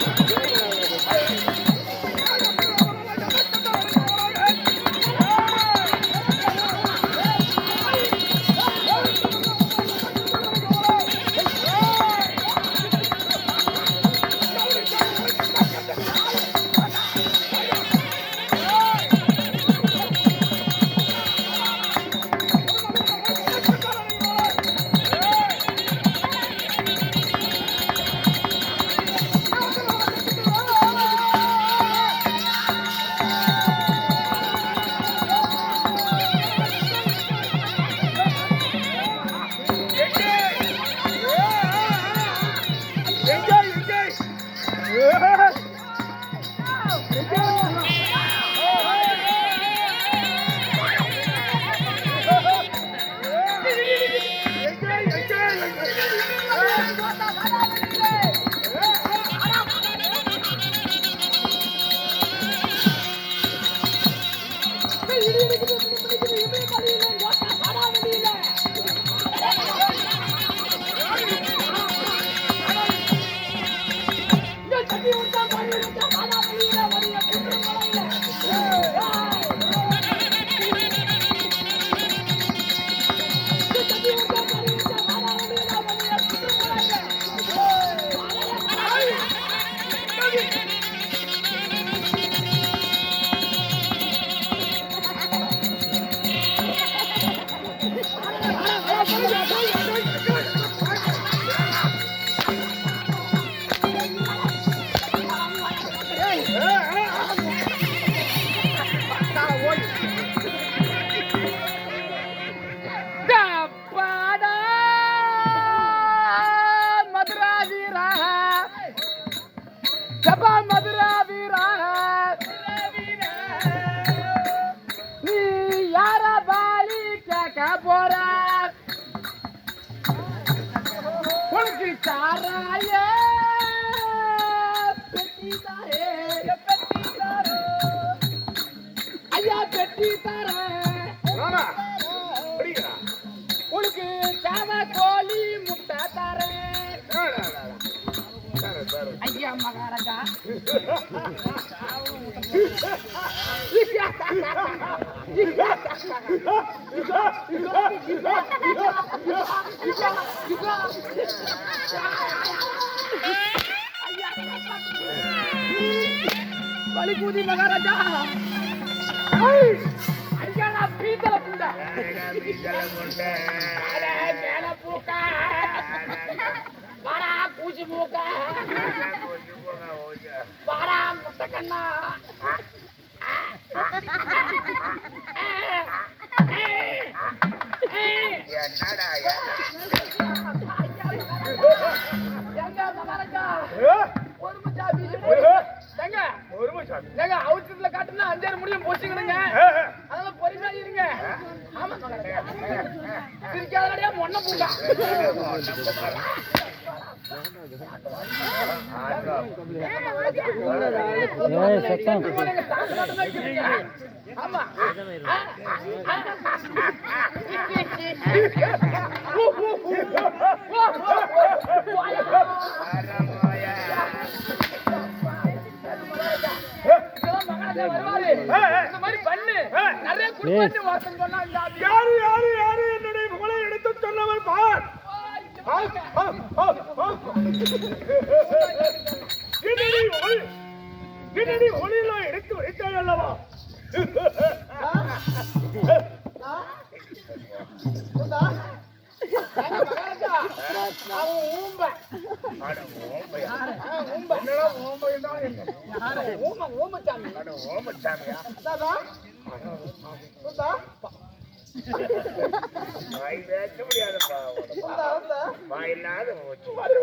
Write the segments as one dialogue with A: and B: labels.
A: Thank you. பலிபூதி Maharaja. ஐய்! ஐயா பீத்தல புண்டை. பூச்சி வாடா, மச்சா வீசி போடு. ஏங்க, அவுட்டர்ல காட்டுனா அஞ்சாறு முடியும் போச்சுக்கணுங்க அதெல்லாம் பொறுமையா இருங்க ஆமா சிரிக்காதடியா மொன்ன பூண்டா
B: யாரு யாரு யாரு என்னுடைய புகழை எடுத்து சொன்னவர் பார் கிணறி ஒளி கிணறி ஒளியெல்லாம் எடுத்து வைத்தாய் அல்லவா
A: ஏங்க மகாராஜா,
B: வாய் பேச முடியாதுப்பா வாயில்லாத போச்சு
A: அது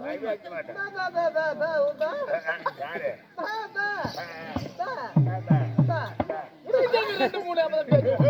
B: வாய் பேச மாட்டேன் யாரு
A: ரெண்டு, மூணு, பேசுவோம்.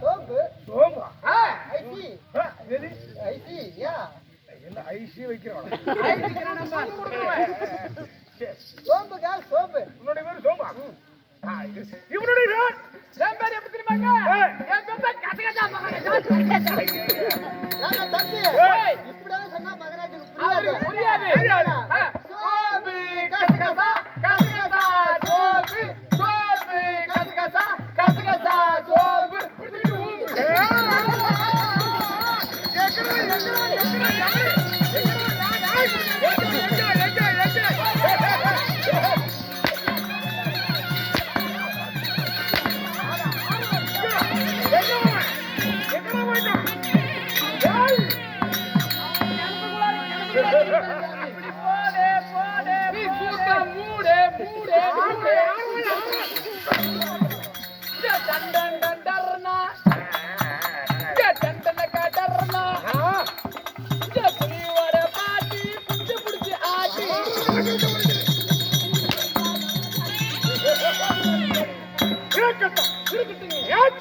B: சோம்பு சோம்பா ஐசி ஐசி ஐசி வைக்கிறோம்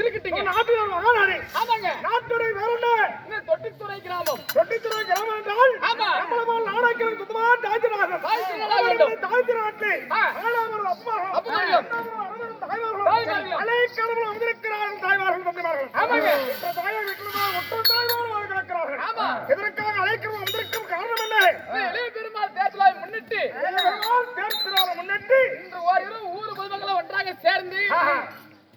A: இருக்கட்டீங்க
B: நாட்டில்
A: ஆமாங்க.
B: நாட்டுடைய வேற என்ன
A: தொட்டித்துறை கிராமம்?
B: தொட்டித்துறை கிராமம் என்றால்
A: ஆமா.
B: நம்மள நாடாக்கிற குத்துமா தாஜிராஜன்
A: தாஜிராஜன்
B: தாஜிராஜே ஆனாம்
A: ஒரு
B: அப்பா அப்பா
A: தாய்மார்கள்
B: அலைக்கடவுள் வந்திருக்கிறார்கள் தாய்மார்கள்
A: ஆமாங்க.
B: தாயார் விக்ரமா ஒற்றை தாய்மார்கள்
A: ஆமா.
B: இதற்காக அலைக்கடவுள் வந்திருக்கும் காரணம் என்ன?
A: இளைய பெருமாள் தேர்தலை முன்னிட்டு
B: பெருமாள் முன்னிட்டு
A: இன்று ஓரிரு ஊர் பொதுமக்களை ஒன்றாக சேர்ந்து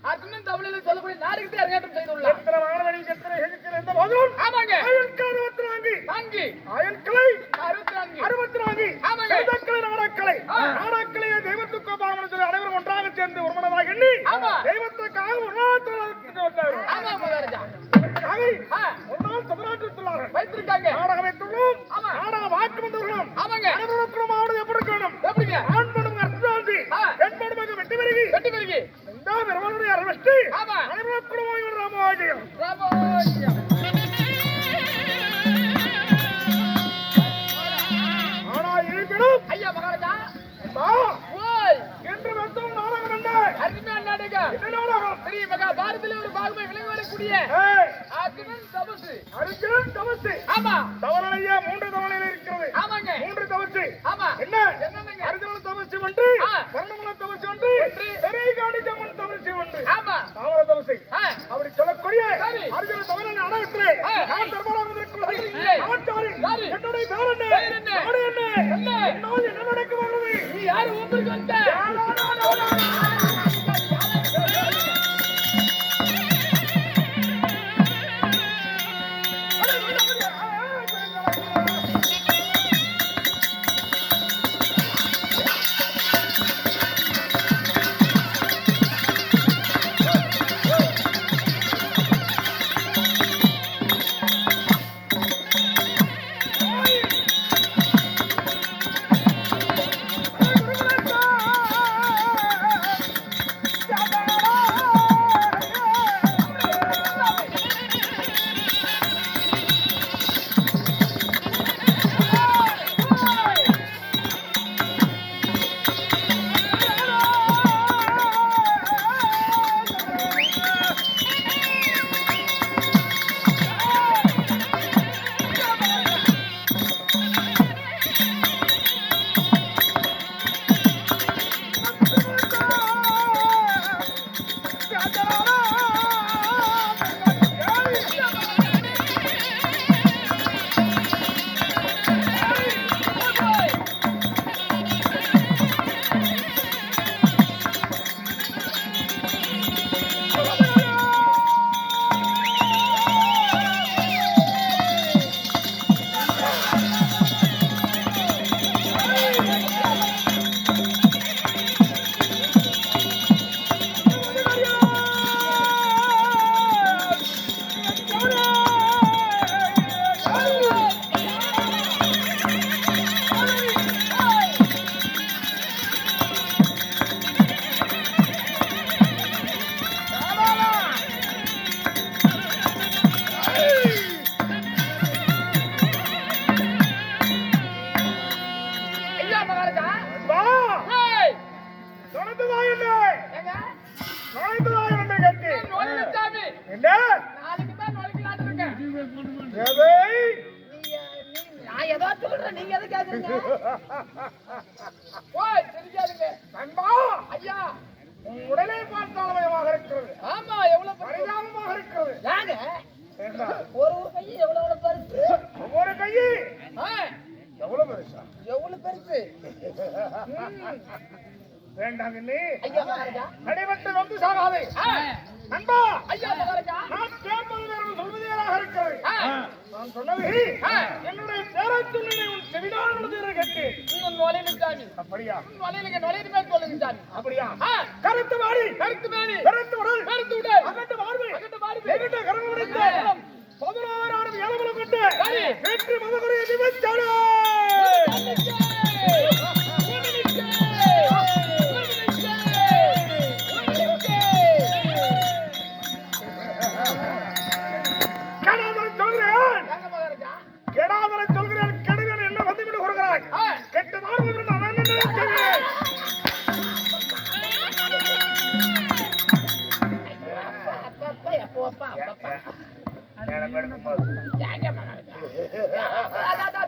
A: அர்ஜுனன் தமிழில் சொல்லக்கூடிய நாடகத்தை அரங்கேற்றம் செய்துள்ளார். ஆமாங்க.
B: அறுபத்தி நான்கு
A: நான்கு
B: அயன்கலை
A: அறுபத்தி நான்கு.
B: அறுபத்தி நான்கு.
A: ஆமாங்க.
B: நாடக்கலை நாடக்கலை தெய்வத்துக்கு பாவனம் சொல்லி அனைவரும் ஒன்றாக சேர்ந்து ஒரு மனதாக
A: எண்ணி
B: தெய்வத்துக்காக ஒரு நாள் ஒன்றாக தமிழ்நாட்டில்
A: வைத்திருக்காங்க.
B: நாடகம் வைத்துள்ளோம். சாகாது. நண்பா
A: ஐயா
B: நான் கேட்பது வேறு சொல்வது
A: வேறாக
B: நான் சொன்னது என்னுடைய பேரை சொல்லினை உன் செவிடால் முதல கேட்டு
A: உன் வலையில சாமி
B: அப்படியா?
A: உன் வலையில நுழையுமே சொல்லுங்க சாமி
B: அப்படியா? கருத்து மாறி.
A: கருத்து மாறி.
B: கருத்து உடல் ஏமா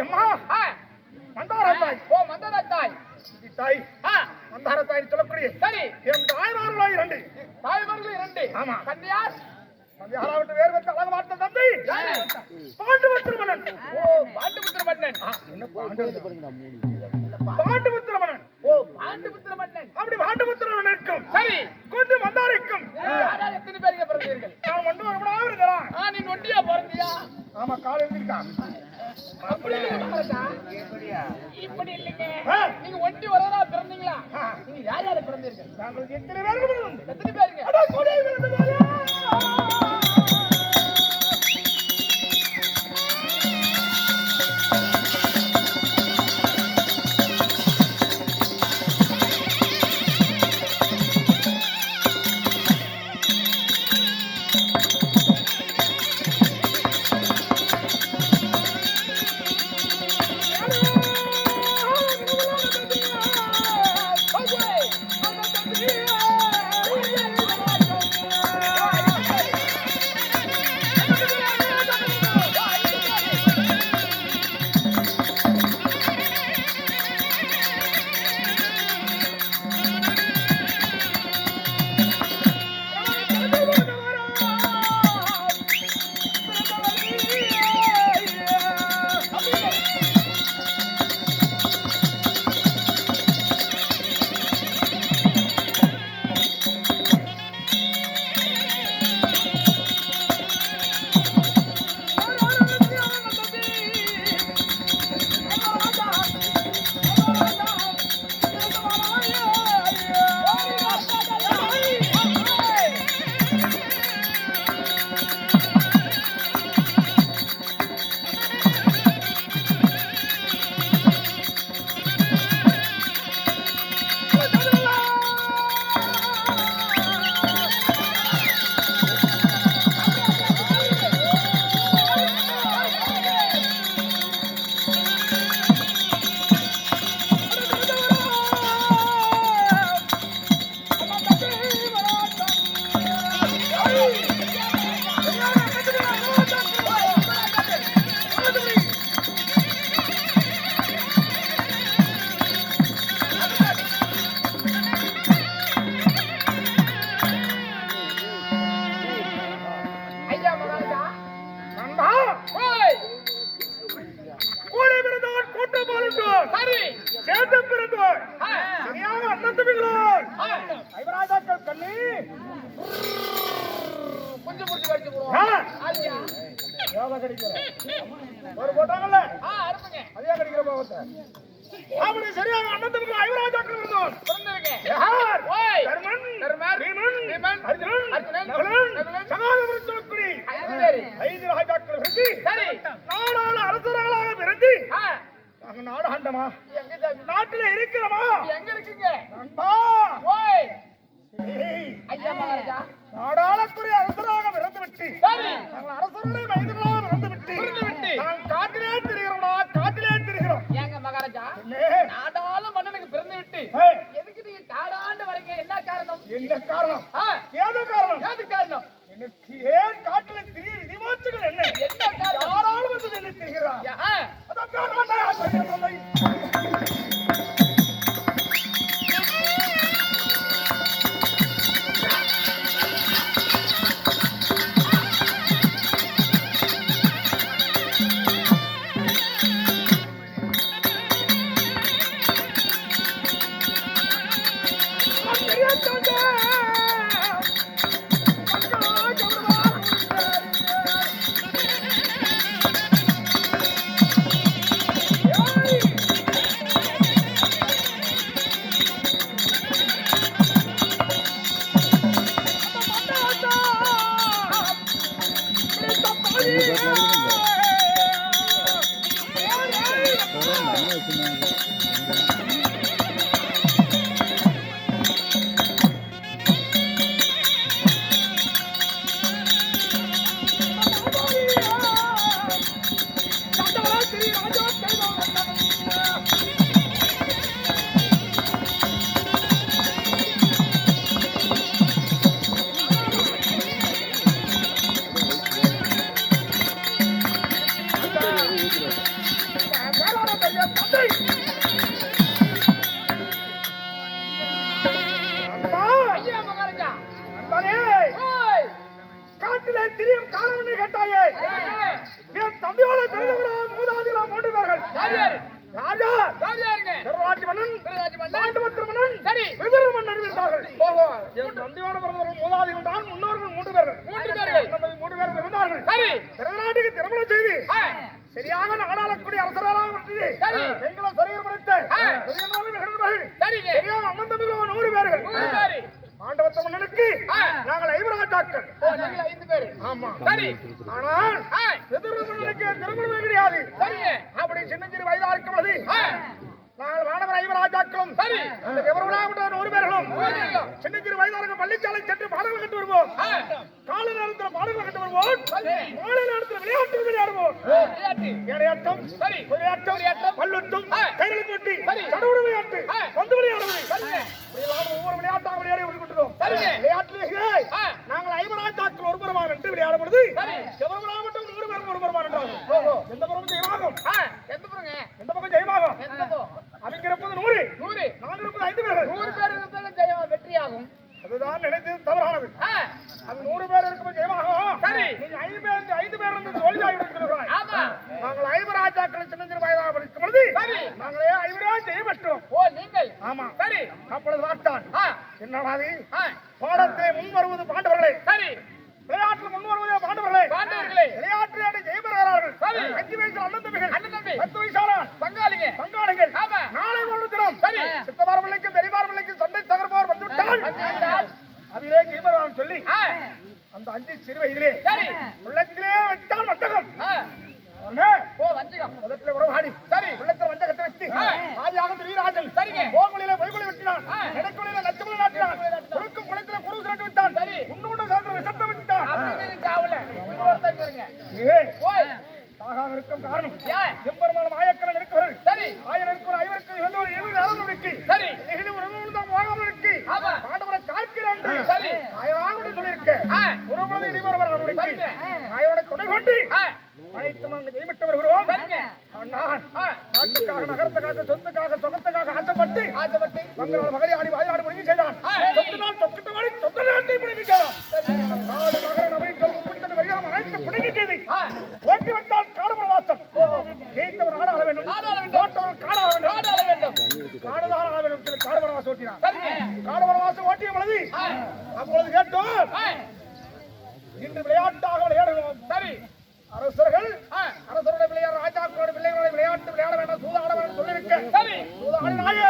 B: அம்மா
A: அங்க நாடகாண்டமா
B: நாட்டுல இருக்கிறமா?
A: எங்க இருக்கீங்க?
B: நண்பா.
A: ஓய் ஐயா மகாராஜா
B: நாடாளக்குரிய அரசராக
A: பிறந்துவிட்டு
B: நாங்கள் இறந்து விட்டு
A: பிறந்துவிட்டு
B: நாங்கள் காட்டிலே தெரிகிறோமா காட்டிலே தெரிகிறோம்.
A: ஏங்க மகாராஜா நாடாள மன்னனுக்கு பிறந்து விட்டு எதுக்கு நீங்க காடாண்டு வரீங்க? என்ன காரணம்?
B: என்ன காரணம்? ஏதோ காரணம்?
A: ஏது காரணம்?
B: எனக்கு ஏன் காட்டுல திரிய விதிவாச்சுகள் என்ன?
A: என்ன காரணம்?
B: யாராலும் வந்து என்ன தெரிகிறார்.
A: Don't
B: die! அவர்களும் ஒரு பேர்களும் சின்ன சிறு வயதான பள்ளிச்சாலை சென்று பாடல்கள் கட்டு வருவோம். கால நேரத்தில் பாடல்கள் கட்டு வருவோம். மாலை நேரத்தில் விளையாட்டு விளையாடுவோம் விளையாட்டம்
A: சரி.
B: விளையாட்டம் பல்லுட்டும் கைகளுக்கு கொட்டி கடவுள் விளையாட்டு வந்து விளையாடுவது. ஒவ்வொரு விளையாட்டாக விளையாடி
A: விட்டுக்கிட்டு
B: விளையாட்டு
A: பருவது
B: பாண்டவர் நிமித்தமாக நியமித்து வருகிறோம் நாட்டுக்காக நகரத்துக்காக சொத்துக்காக சொகத்துக்காக ஆசைப்பட்டு
A: ஆசைப்பட்டு
B: வங்களால் மகளை ஆடி வாயிலாடு முடிவு செய்தான். சொத்து நாள் தொக்கிட்ட வாடி சொந்த நாட்டை முடிவு செய்தான். நாடு நகர நபரின்
A: தொகுப்பு
B: பிடித்தது வந்தால் காடுபட வாசம். ஜெயித்தவர் ஆட ஆட வேண்டும். தோட்டவர் காட ஆட வேண்டும்.
A: ஆட ஆட வேண்டும்.
B: வாசம் ஓட்டினான் காடுபட ஓட்டிய பொழுது அப்பொழுது கேட்டோம். இன்று விளையாட்டாக விளையாடுகிறோம்.
A: சரி.
B: அரசர்கள் அரசரோட விளையாட ராஜாக்களோட பிள்ளைகளோட விளையாட்டு விளையாட வேண்டாம் சூதாட வேண்டாம் சொல்லியிருக்க
A: சூதாடினாயே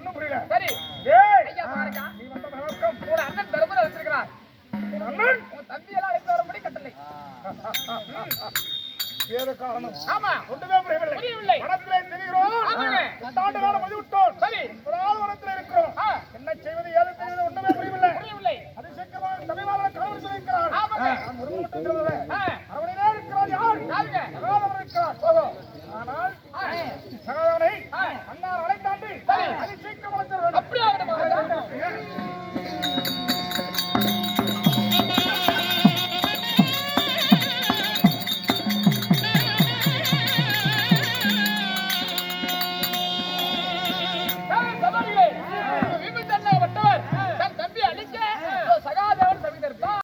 B: ஒண்ணும் புரியல.
A: சரி.
B: ஏய்.
A: ஐயா பாருங்க.
B: நீ வந்த வணக்கம்
A: உன் அண்ணன் தர்மரை
B: வச்சிருக்கான் அண்ணன்?
A: தம்பி எல்லாம் அழைத்து வரும்படி கட்டலை.
B: வேறு காரணம்.
A: ஆமா.
B: ஒன்றுமே புரியவில்லை.
A: புரியவில்லை.
B: மனதில்